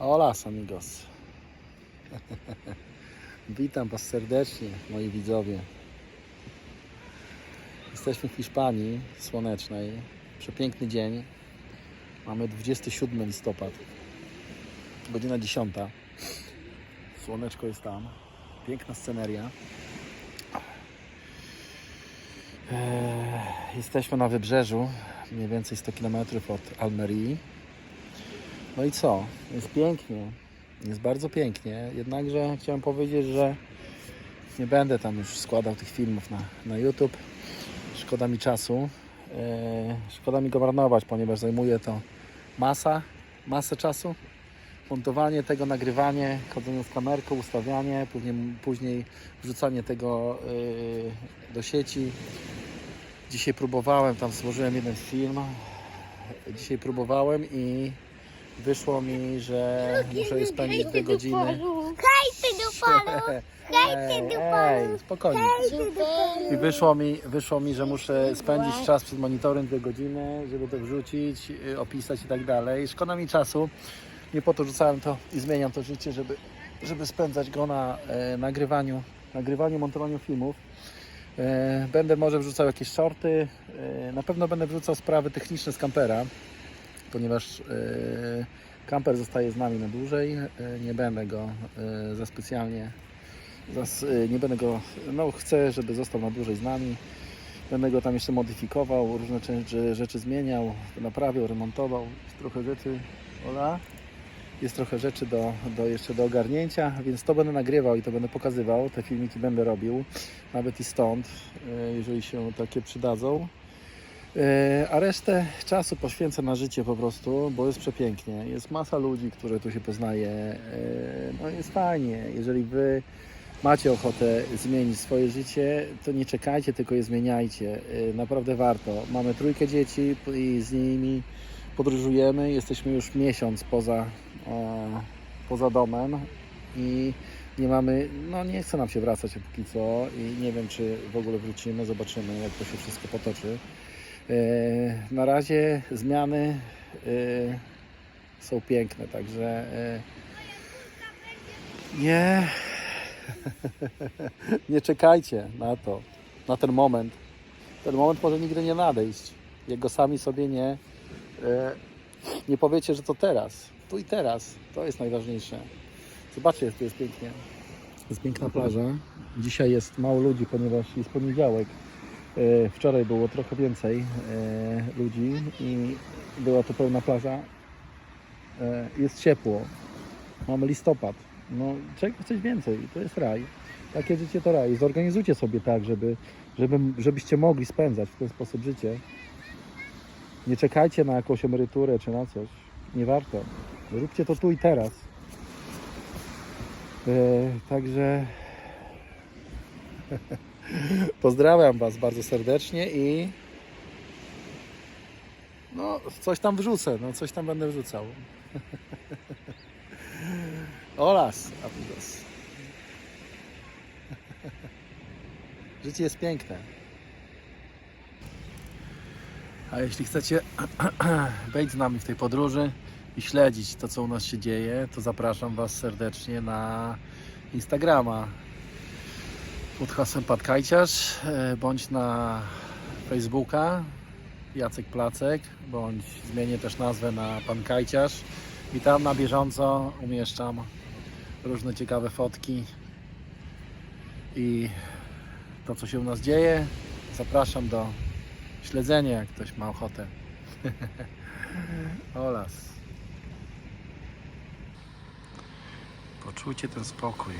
Hola amigos. Witam Was serdecznie, moi widzowie. Jesteśmy w Hiszpanii słonecznej. Przepiękny dzień. Mamy 27 listopad. Godzina 10. Słoneczko jest tam. Piękna sceneria. Eee, Jesteśmy na wybrzeżu, mniej więcej 100 km od Almerii. No i co? Jest pięknie. Jest bardzo pięknie. Jednakże chciałem powiedzieć, że nie będę tam już składał tych filmów na, na YouTube. Szkoda mi czasu. Eee, szkoda mi go marnować, ponieważ zajmuje to masa, masę czasu. Montowanie tego, nagrywanie, chodzenie z kamerką, ustawianie, później, później wrzucanie tego yy, do sieci. Dzisiaj próbowałem, tam złożyłem jeden film. Dzisiaj próbowałem i wyszło mi, że muszę spędzić dwie godziny. Hejty do palu! Hejty do Ej, palu! spokojnie. I wyszło mi, wyszło mi, że muszę spędzić czas przed monitorem dwie godziny, żeby to wrzucić, y, opisać i tak dalej. Szkoda mi czasu. Nie po to rzucałem to i zmieniam to życie, żeby, żeby spędzać go na e, nagrywaniu, nagrywaniu, montowaniu filmów. E, będę może wrzucał jakieś shorty. E, na pewno będę wrzucał sprawy techniczne z kampera, ponieważ e, kamper zostaje z nami na dłużej. E, nie będę go e, za specjalnie nie będę go, no chcę, żeby został na dłużej z nami. Będę go tam jeszcze modyfikował, różne rzeczy, rzeczy zmieniał, naprawiał, remontował. Jest trochę rzeczy, Ola, jest trochę rzeczy do, do jeszcze do ogarnięcia, więc to będę nagrywał i to będę pokazywał. Te filmiki będę robił, nawet i stąd, jeżeli się takie przydadzą. Y, A resztę czasu poświęcę na życie po prostu, bo jest przepięknie. Jest masa ludzi, które tu się poznaje. Y, No jest fajnie. Jeżeli wy macie ochotę zmienić swoje życie, to nie czekajcie, tylko je zmieniajcie. Y, Naprawdę warto. Mamy trójkę dzieci i z nimi podróżujemy. Jesteśmy już miesiąc poza, e, poza domem i nie mamy, no nie chce nam się wracać póki co i nie wiem, czy w ogóle wrócimy. Zobaczymy, jak to się wszystko potoczy. E, Na razie zmiany e, są piękne, także e, nie, nie czekajcie na to, na ten moment. Ten moment może nigdy nie nadejść. Jak go sami sobie nie, nie powiecie, że to teraz, tu i teraz. To jest najważniejsze. Zobaczcie, tu jest pięknie. Jest piękna plaża. Dzisiaj jest mało ludzi, ponieważ jest poniedziałek. E, Wczoraj było trochę więcej e, ludzi i była to pełna plaża. E, Jest ciepło. Mamy listopad. No, czego chcesz więcej? To jest raj. Takie życie to raj. Zorganizujcie sobie tak, żeby, żeby, żebyście mogli spędzać w ten sposób życie. Nie czekajcie na jakąś emeryturę czy na coś. Nie warto. Róbcie to tu i teraz. Także pozdrawiam Was bardzo serdecznie i no, coś tam wrzucę, no coś tam będę wrzucał. Olas, amigos. Życie jest piękne. A jeśli chcecie wejść z nami w tej podróży i śledzić to, co u nas się dzieje, to zapraszam Was serdecznie na Instagrama pod hasłem Patkajciarz, e, bądź na Facebooka Jacek Placek, bądź zmienię też nazwę na Pan Kajciarz i tam na bieżąco umieszczam różne ciekawe fotki i to, co się u nas dzieje. Zapraszam do śledzenia, jak ktoś ma ochotę. Olas. Poczujcie ten spokój.